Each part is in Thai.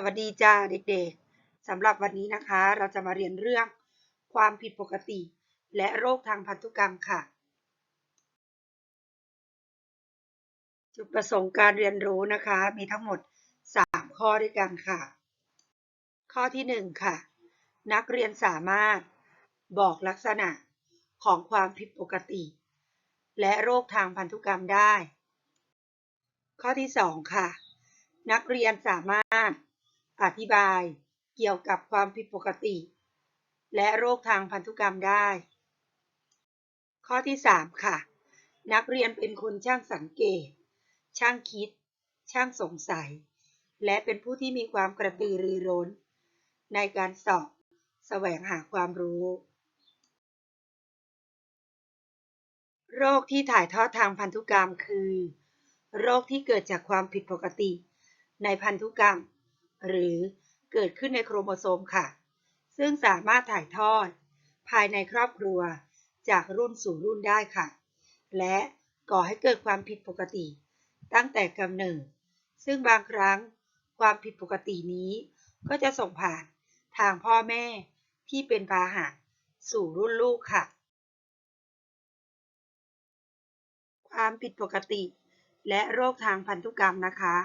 สวัสดีจ้าเด็กๆสำหรับวันนี้นะคะ เราจะมาเรียนเรื่องความผิดปกติ และโรคทางพันธุกรรมค่ะ จุดประสงค์การเรียนรู้นะคะ มีทั้งหมด 3 ข้อด้วยกันค่ะ ข้อที่ 1 ค่ะ นักเรียนสามารถบอกลักษณะของความผิดปกติ และโรคทางพันธุกรรมได้ ข้อที่ 2 ค่ะ นักเรียนสามารถ อธิบายเกี่ยวกับความผิดปกติ และโรคทางพันธุกรรมได้ ข้อที่ 3 ค่ะ นักเรียนเป็นคนช่างสังเกต ช่างคิด ช่างสงสัย และเป็นผู้ที่มีความกระตือรือร้น ในการสอบแสวงหาความรู้ โรคที่ถ่ายทอดทางพันธุกรรมคือ โรคที่เกิดจากความผิดปกติ ในพันธุกรรม หรือเกิดขึ้นในโครโมโซมค่ะ ซึ่งสามารถถ่ายทอด ภายในครอบครัวจากรุ่นสู่รุ่นได้ค่ะ และก่อให้เกิดความผิดปกติ ตั้งแต่กำเนิด ซึ่งบางครั้งความผิดปกตินี้ก็จะส่งผ่านทางพ่อแม่ที่เป็นพาหะสู่รุ่นลูกค่ะ ความผิดปกติและโรคทางพันธุกรรมนะคะ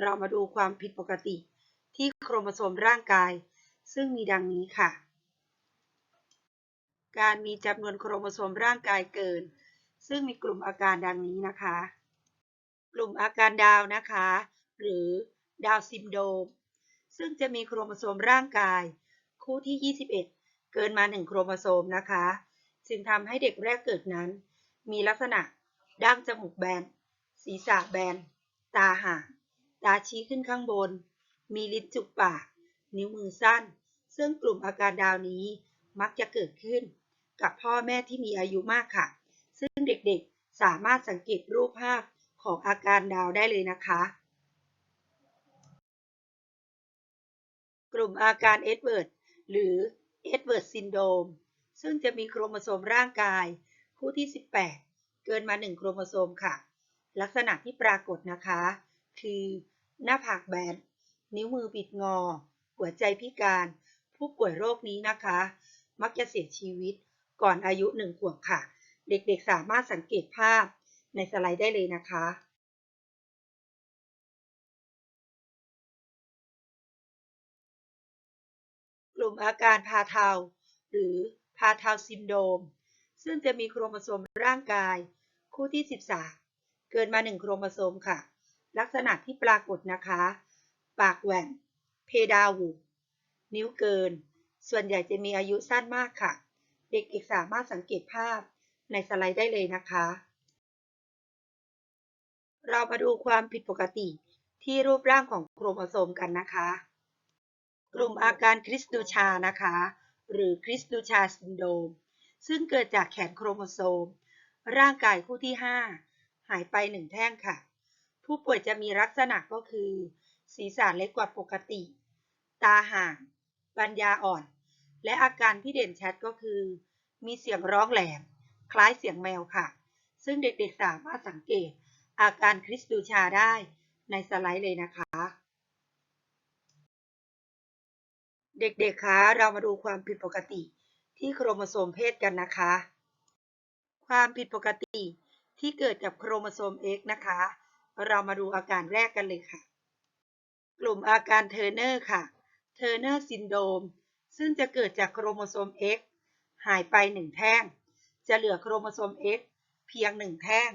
เรามาดูความผิดปกติ ที่โครโมโซมร่างกาย ซึ่งมีดังนี้ค่ะ การมีจำนวนโครโมโซมร่างกายเกิน ซึ่งมีกลุ่มอาการดังนี้นะคะ กลุ่มอาการดาวนะคะ หรือดาวซินโดม ซึ่งจะมีโครโมโซมร่างกาย คู่ที่ 21 เกินมา 1 โครโมโซมนะคะ จึงทำให้เด็กแรกเกิดนั้น มีลักษณะดั้งจมูกแบน ศีรษะแบน ตาห่างตาชี้ขึ้นข้างบน มีลิ้นจุกปาก นิ้วมือสั้น ซึ่งกลุ่มอาการดาวนี้มักจะเกิดขึ้น กับพ่อแม่ที่มีอายุมากค่ะ ซึ่งเด็กๆสามารถสังเกตรูปภาพของอาการดาวได้เลยนะคะ กลุ่มอาการเอ็ดเวิร์ดหรือเอ็ดเวิร์ดซินโดมซึ่งจะมีโครโมโซมร่างกาย คู่ที่ 18 เกินมา 1 โครโมโซมค่ะ ลักษณะที่ปรากฏนะคะ คือหน้าผากแบน นิ้วมือปิดงอ หัวใจพิการ ผู้ป่วยโรคนี้นะคะ มักจะเสียชีวิตก่อนอายุ1ขวบค่ะ เด็กๆสามารถสังเกตภาพในสไลด์ได้เลยนะคะ กลุ่มอาการพาเทา หรือพาเทาซินโดม ซึ่งจะมีโครโมโซมร่างกาย คู่ที่ 13 เกินมา 1 โครโมโซมค่ะ ลักษณะที่ปรากฏนะคะ ปากแหว่ง เพดาหวูนิ้วเกิน ส่วนใหญ่จะมีอายุสั้นมากค่ะ เด็กๆสามารถสังเกตภาพในสไลด์ได้เลยนะคะ เรามาดูความผิดปกติที่รูปร่างของโครโมโซมกันนะคะ กลุ่มอาการคริสตูชานะคะ หรือคริสตูชาซินโดม ซึ่งเกิดจากแขนโครโมโซม ร่างกายคู่ที่ 5 หายไปหนึ่งแท่งค่ะ ผู้ป่วยจะมีลักษณะก็คือ ศีรษะเล็กกว่าปกติ ตาห่าง ปัญญาอ่อน และอาการที่เด่นชัดก็คือ มีเสียงร้องแหลม คล้ายเสียงแมวค่ะ ซึ่งเด็กๆสามารถสังเกต อาการคริสตูชาได้ในสไลด์เลยนะคะ เด็กๆ คะเรามาดูความผิดปกติที่โครโมโซมเพศกันนะคะ ความผิดปกติที่เกิดกับโครโมโซม X นะคะ เรามาดูอาการแรกกันเลยค่ะ กลุ่มอาการเทอร์เนอร์ค่ะ เทอร์เนอร์ซินโดม ซึ่งจะเกิดจากโครโมโซม X หายไปหนึ่งแท่ง จะเหลือโครโมโซม X เพียงหนึ่งแท่ง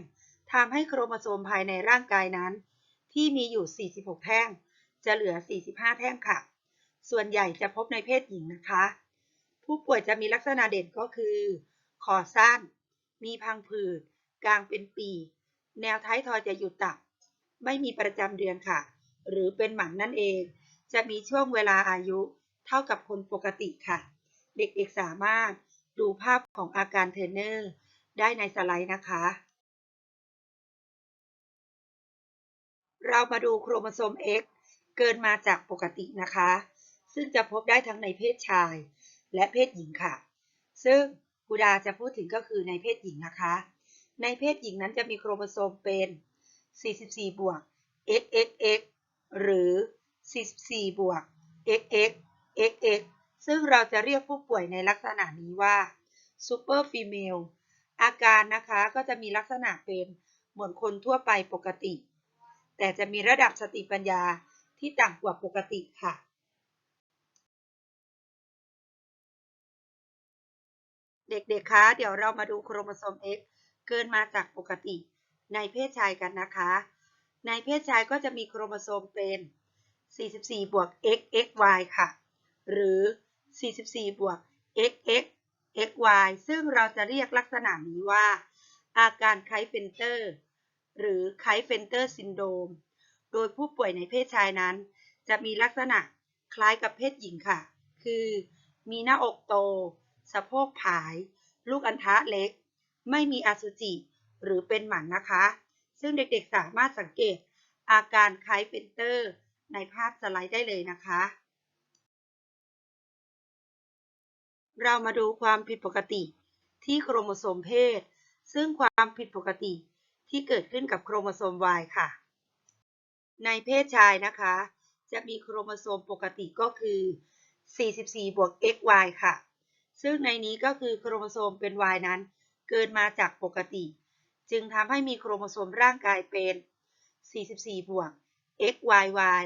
ทำให้โครโมโซมภายในร่างกายนั้น ที่มีอยู่ 46 แท่ง จะเหลือ 45 แท่งค่ะ ส่วนใหญ่จะพบในเพศหญิงนะคะ ผู้ป่วยจะมีลักษณะเด่นก็คือ คอสั้น มีพังผืด กลางเป็นปี แนวท้ายทอยจะหยุดตับไม่มีประจำเดือนค่ะ หรือเป็นหมันนั่นเอง จะมีช่วงเวลาอายุเท่ากับคนปกติค่ะ เด็กๆสามารถดูภาพของอาการเทรนเนอร์ได้ในสไลด์นะคะ เรามาดูโครโมโซม X เกินมาจากปกตินะคะ ซึ่งจะพบได้ทั้งในเพศชายและเพศหญิงค่ะ ซึ่งกุดาจะพูดถึงก็คือในเพศหญิงนะคะ ในเพศหญิงนั้นจะมีโครโมโซมเป็น 44 บวก XXX หรือ 44 บวก XX XX ซึ่งเราจะเรียกผู้ป่วยในลักษณะนี้ว่า Super Female อาการนะคะก็จะมีลักษณะเป็นเหมือนคนทั่วไปปกติ แต่จะมีระดับสติปัญญาที่ต่ำกว่าปกติค่ะเด็กๆ คะ เดี๋ยวเรามาดูโครโมโซม X เกินมาจากปกติในเพศชายกันนะคะ ในเพศชายก็จะมีโครโมโซมเป็น 44 บวก XXY ค่ะ หรือ 44 บวก XX XY ซึ่งเราจะเรียกลักษณะนี้ว่า อาการไคเฟนเตอร์ หรือไคเฟนเตอร์ซินโดรมโดยผู้ป่วยในเพศชายนั้น จะมีลักษณะคล้ายกับเพศหญิงค่ะ คือมีหน้าอกโต สะโพกผาย ลูกอัณฑะเล็ก ไม่มีอสุจิ หรือเป็นหมันนะคะ ซึ่งเด็กๆสามารถสังเกตอาการคล้ายเฟนเตอร์ ในภาพสไลด์ได้เลยนะคะ เรามาดูความผิดปกติที่โครโมโซมเพศ ซึ่งความผิดปกติที่เกิดขึ้นกับโครโมโซม Y ค่ะ ในเพศชายนะคะ จะมีโครโมโซมปกติก็คือ 44 บวก XY ค่ะ ซึ่งในนี้ก็คือโครโมโซมเป็น Y นั้น เกินมาจากปกติ จึงทำให้มีโครโมโซมร่างกายเป็น 44 บวก XYY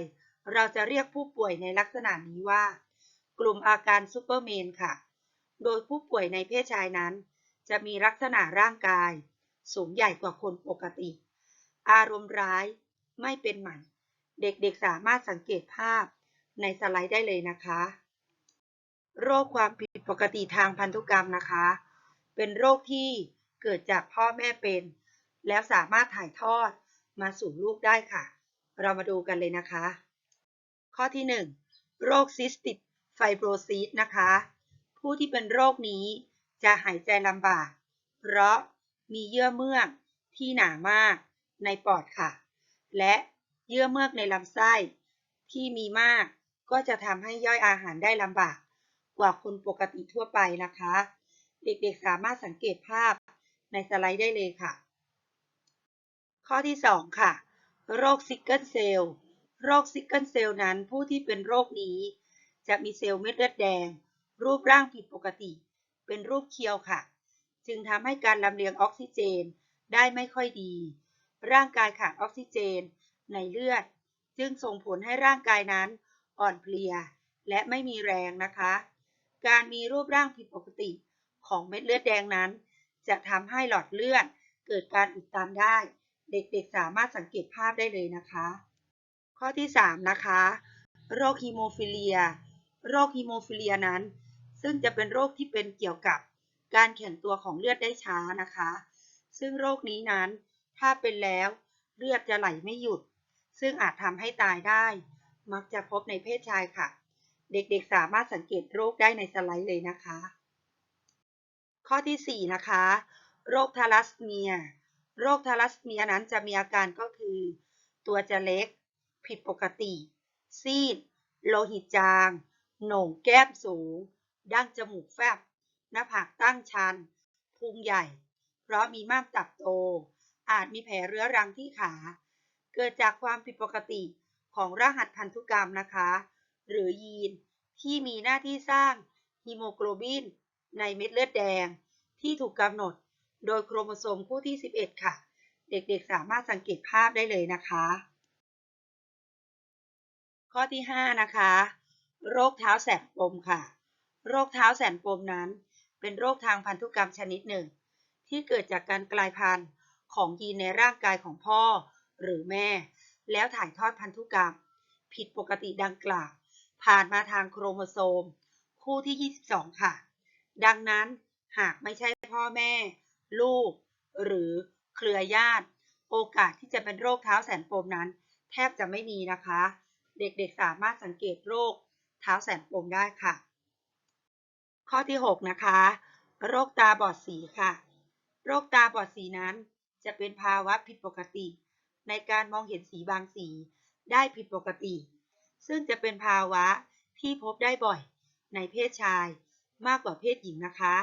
เราจะเรียกผู้ป่วยในลักษณะนี้ว่า กลุ่มอาการซูเปอร์เมนค่ะ โดยผู้ป่วยในเพศชายนั้น จะมีลักษณะร่างกาย สูงใหญ่กว่าคนปกติ อารมณ์ร้ายไม่เป็นหมัน เด็กๆสามารถสังเกตภาพในสไลด์ได้เลยนะคะ โรคความผิดปกติทางพันธุกรรมนะคะ เป็นโรคที่ เกิดจากพ่อแม่เป็น แล้วสามารถถ่ายทอดมาสู่ลูกได้ค่ะ เรามาดูกันเลยนะคะ ข้อที่ 1 โรคซิสติกไฟโบรซิสนะคะ ผู้ที่เป็นโรคนี้จะหายใจลำบาก เพราะมีเยื่อเมือกที่หนามากในปอดค่ะ และเยื่อเมือกในลำไส้ที่มีมากก็จะทำให้ย่อยอาหารได้ลำบากกว่าคนปกติทั่วไปนะคะ เด็กๆสามารถสังเกตภาพ ในสไลด์ได้เลยค่ะ ข้อที่ 2 ค่ะ โรคซิกเกิลเซลล์โรคซิกเกิลเซลล์นั้นผู้ที่เป็นโรคนี้ จะมีเซลล์เม็ดเลือดแดง รูปร่างผิดปกติ เป็นรูปเคียวค่ะ จึงทำให้การลำเลียงออกซิเจนได้ไม่ค่อยดี ร่างกายขาดออกซิเจนในเลือด จึงส่งผลให้ร่างกายนั้นอ่อนเพลีย และไม่มีแรงนะคะ การมีรูปร่างผิดปกติของเม็ดเลือดแดงนั้น จะทำให้หลอดเลือดเกิดการอุดตันได้ เด็กๆสามารถสังเกตภาพได้เลยนะคะ ข้อที่ 3 นะคะ โรคฮีโมฟิเลีย โรคฮีโมฟิเลียนั้น ซึ่งจะเป็นโรคที่เป็นเกี่ยวกับการแข็งตัวของเลือดได้ช้านะคะ ซึ่งโรคนี้นั้น ถ้าเป็นแล้วเลือดจะไหลไม่หยุด ซึ่งอาจทำให้ตายได้ มักจะพบในเพศชายค่ะ เด็กๆสามารถสังเกตโรคได้ในสไลด์เลยนะคะ ข้อที่ 4 นะคะ โรคทาลัสเมีย โรคทาลัสเมียนั้นจะมีอาการก็คือ ตัวจะเล็ก ผิดปกติ ซีด โลหิตจาง โหน่งแก้มสูง ดั้งจมูกแฟบ หน้าผากตั้งชัน พุงใหญ่ เพราะมีม้ามตับโต อาจมีแผลเรื้อรังที่ขา เกิดจากความผิดปกติของรหัสพันธุกรรมนะคะ หรือยีนที่มีหน้าที่สร้างฮีโมโกลบิน ในเม็ดเลือดแดงที่ถูกกำหนดโดยโครโมโซมคู่ที่ 11 ค่ะ เด็กๆสามารถสังเกตภาพได้เลยนะคะ ข้อที่ 5 นะคะ โรคเท้าแสนปมค่ะ โรคเท้าแสนปมนั้น เป็นโรคทางพันธุกรรมชนิดหนึ่ง ที่เกิดจากการกลายพันธุ์ของยีนในร่างกายของพ่อหรือแม่ แล้วถ่ายทอดพันธุกรรม ผิดปกติดังกล่าวผ่านมาทางโครโมโซม คู่ที่ 22 ค่ะ ดังนั้นหากไม่ใช่พ่อแม่ ลูก หรือเครือญาติ โอกาสที่จะเป็นโรคเท้าแสนปมนั้น แทบจะไม่มีนะคะ เด็กๆสามารถสังเกตโรคเท้าแสนปมได้ค่ะ ข้อที่ 6 นะคะ โรคตาบอดสีค่ะ โรคตาบอดสีนั้นจะเป็นภาวะผิดปกติ ในการมองเห็นสีบางสีได้ผิดปกติ ซึ่งจะเป็นภาวะที่พบได้บ่อยในเพศชาย มากกว่าเพศหญิงนะคะ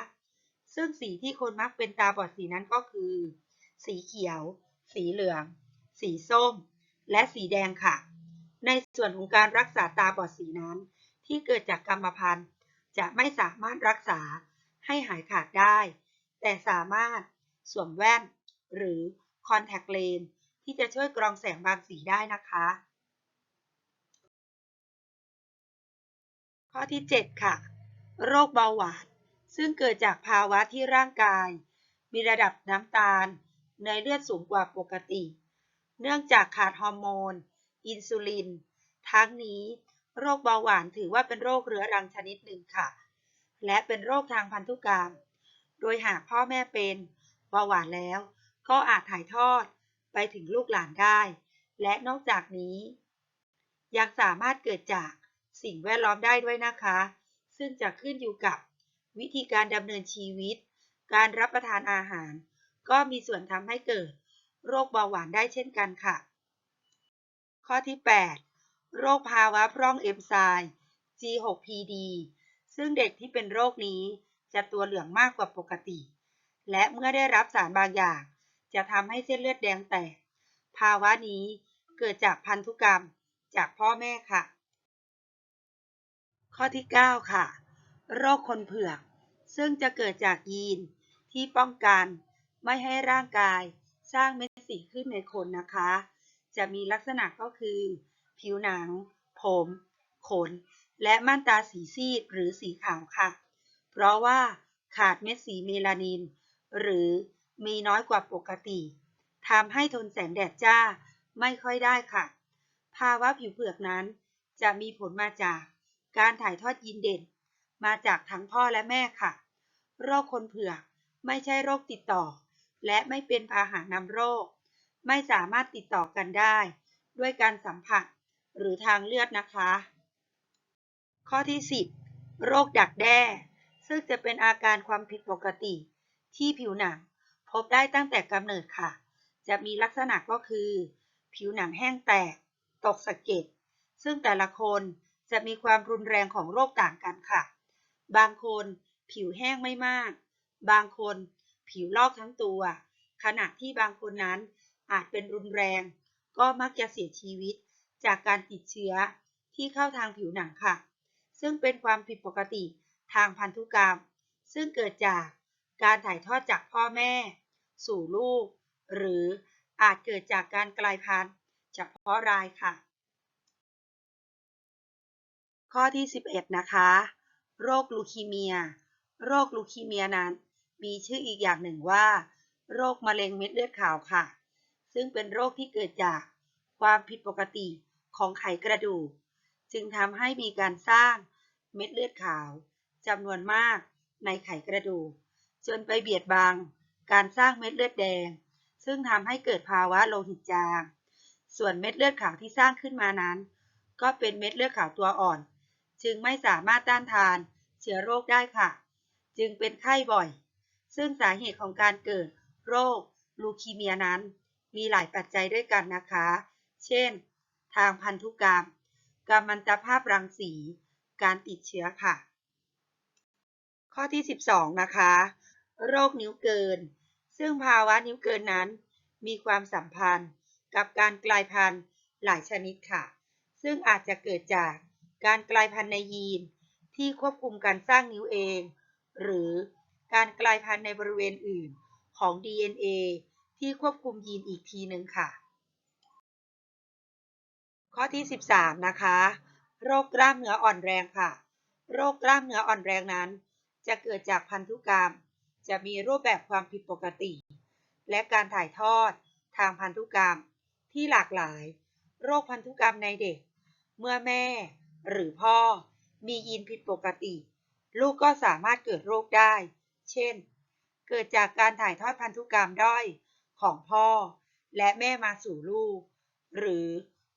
ซึ่งสีที่คนมักเป็นตาบอดสีนั้นก็คือ สีเขียว สีเหลือง สีส้ม และสีแดงค่ะ ในส่วนของการรักษาตาบอดสีนั้น ที่เกิดจากกรรมพันธุ์จะไม่สามารถรักษาให้หายขาดได้ แต่สามารถสวมแว่น หรือคอนแทคเลนที่จะช่วยกรองแสงบางสีได้นะคะ ข้อที่ 7 ค่ะ โรคเบาหวาน ซึ่งเกิดจากภาวะที่ร่างกาย มีระดับน้ำตาล ในเลือดสูงกว่าปกติ เนื่องจากขาดฮอร์โมน อินซูลิน ทั้งนี้โรคเบาหวานถือว่าเป็นโรคเรื้อรังชนิดหนึ่งค่ะ และเป็นโรคทางพันธุกรรม โดยหากพ่อแม่เป็นเบาหวานแล้ว ก็อาจถ่ายทอดไปถึงลูกหลานได้ และนอกจากนี้ ยังสามารถเกิดจากสิ่งแวดล้อมได้ด้วยนะคะ ซึ่งจะขึ้นอยู่กับวิธีการดำเนินชีวิต การรับประทานอาหาร ก็มีส่วนทำให้เกิด โรคเบาหวานได้เช่นกันค่ะ ข้อที่ 8 โรคภาวะพร่องเอนไซม์ G6PD ซึ่งเด็กที่เป็นโรคนี้จะตัวเหลืองมากกว่าปกติ และเมื่อได้รับสารบางอย่าง จะทำให้เส้นเลือดแดงแตก ภาวะนี้เกิดจากพันธุกรรมจากพ่อแม่ค่ะ ข้อที่ 9 ค่ะ โรคคนเผือก ซึ่งจะเกิดจากยีนที่ป้องกันไม่ให้ร่างกายสร้างเม็ดสีขึ้นในคนนะคะ จะมีลักษณะก็คือ ผิวหนัง ผม ขน และม่านตาสีซีดหรือสีขาวค่ะ เพราะว่าขาดเม็ดสีเมลานิน หรือมีน้อยกว่าปกติทำให้ทนแสงแดดจ้าไม่ค่อยได้ค่ะ ภาวะผิวเผือกนั้นจะมีผลมาจาก การถ่ายทอดยีนเด่น มาจากทั้งพ่อและแม่ค่ะ โรคคนเผือกไม่ใช่โรคติดต่อ และไม่เป็นพาหะนำโรค ไม่สามารถติดต่อกันได้ ด้วยการสัมผัสหรือทางเลือดนะคะ ข้อที่ 10 โรคดักแด้ ซึ่งจะเป็นอาการความผิดปกติ ที่ผิวหนังพบได้ตั้งแต่กำเนิดค่ะ จะมีลักษณะก็คือ ผิวหนังแห้งแตก ตกสะเก็ดซึ่งแต่ละคน จะมีความรุนแรงของโรคต่างกันค่ะ บางคนผิวแห้งไม่มาก บางคนผิวลอกทั้งตัว ขณะที่บางคนนั้นอาจเป็นรุนแรง ก็มักจะเสียชีวิตจากการติดเชื้อที่เข้าทางผิวหนังค่ะ ซึ่งเป็นความผิดปกติทางพันธุกรรม ซึ่งเกิดจากการถ่ายทอดจากพ่อแม่ สู่ลูก หรืออาจเกิดจากการกลายพันธุ์เฉพาะรายค่ะ ข้อที่ 11 นะคะ โรคลูคีเมีย โรคลูคีเมียนั้น มีชื่ออีกอย่างหนึ่งว่า โรคมะเร็งเม็ดเลือดขาวค่ะ ซึ่งเป็นโรคที่เกิดจากความผิดปกติของไขกระดูก จึงทำให้มีการสร้างเม็ดเลือดขาวจำนวนมากในไขกระดูก จนไปเบียดบังการสร้างเม็ดเลือดแดง ซึ่งทำให้เกิดภาวะโลหิตจาง ส่วนเม็ดเลือดขาวที่สร้างขึ้นมานั้น ก็เป็นเม็ดเลือดขาวตัวอ่อน จึงไม่สามารถต้านทานเชื้อโรคได้ค่ะ จึงเป็นไข้บ่อย ซึ่งสาเหตุของการเกิดโรคลูคีเมียนั้น มีหลายปัจจัยด้วยกันนะคะ เช่น ทางพันธุกรรมกัมมันตภาพรังสี การติดเชื้อค่ะ ข้อที่ 12 นะคะ โรคนิ้วเกิน ซึ่งภาวะนิ้วเกินนั้น มีความสัมพันธ์กับการกลายพันธุ์หลายชนิดค่ะ ซึ่งอาจจะเกิดจาก การกลายพันธุ์ในยีนที่ควบคุมการสร้างนิ้วเอง หรือการกลายพันธุ์ในบริเวณอื่นของ DNA ที่ควบคุมยีนอีกทีหนึ่งค่ะ ข้อที่ 13 นะคะ โรคกล้ามเนื้ออ่อนแรงค่ะ โรคกล้ามเนื้ออ่อนแรงนั้น จะเกิดจากพันธุกรรม จะมีรูปแบบความผิดปกติ และการถ่ายทอดทางพันธุกรรมที่หลากหลาย โรคพันธุกรรมในเด็ก เมื่อแม่ หรือพ่อ มียีนผิดปกติ ลูกก็สามารถเกิดโรคได้ เช่น เกิดจากการถ่ายทอดพันธุกรรมด้อยของพ่อ และแม่มาสู่ลูก หรือ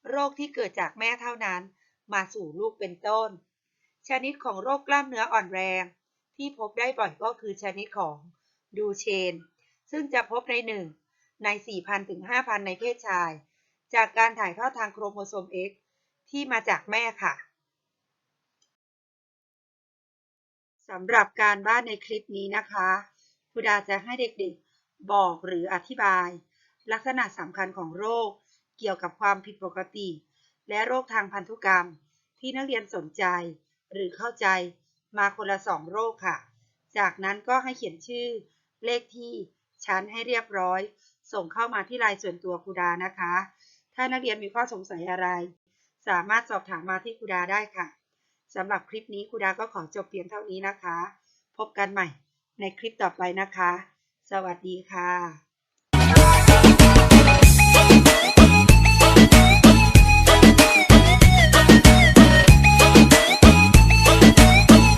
โรคที่เกิดจากแม่เท่านั้น มาสู่ลูกเป็นต้น ชนิดของโรคกล้ามเนื้ออ่อนแรง ที่พบได้บ่อยก็คือชนิดของดูเชน ซึ่งจะพบในหนึ่งใน 4,000 ถึง 5,000 ในเพศชาย จากการถ่ายทอดทางโครโมโซม X ที่มาจากแม่ค่ะ สำหรับการบ้านในคลิปนี้นะคะครูดาจะให้เด็กๆบอกหรืออธิบาย ลักษณะสำคัญของโรค เกี่ยวกับความผิดปกติ และโรคทางพันธุกรรม ที่นักเรียนสนใจ หรือเข้าใจมาคนละสองโรคค่ะ จากนั้นก็ให้เขียนชื่อ เลขที่ชั้นให้เรียบร้อย ส่งเข้ามาที่ไลน์ส่วนตัวครูดานะคะ ถ้านักเรียนมีข้อสงสัยอะไร สามารถสอบถามมาที่ครูดาได้ค่ะ สำหรับคลิปนี้ครูดาก็ขอจบเพียงเท่านี้นะคะ พบกันใหม่ในคลิปต่อไปนะคะ สวัสดีค่ะ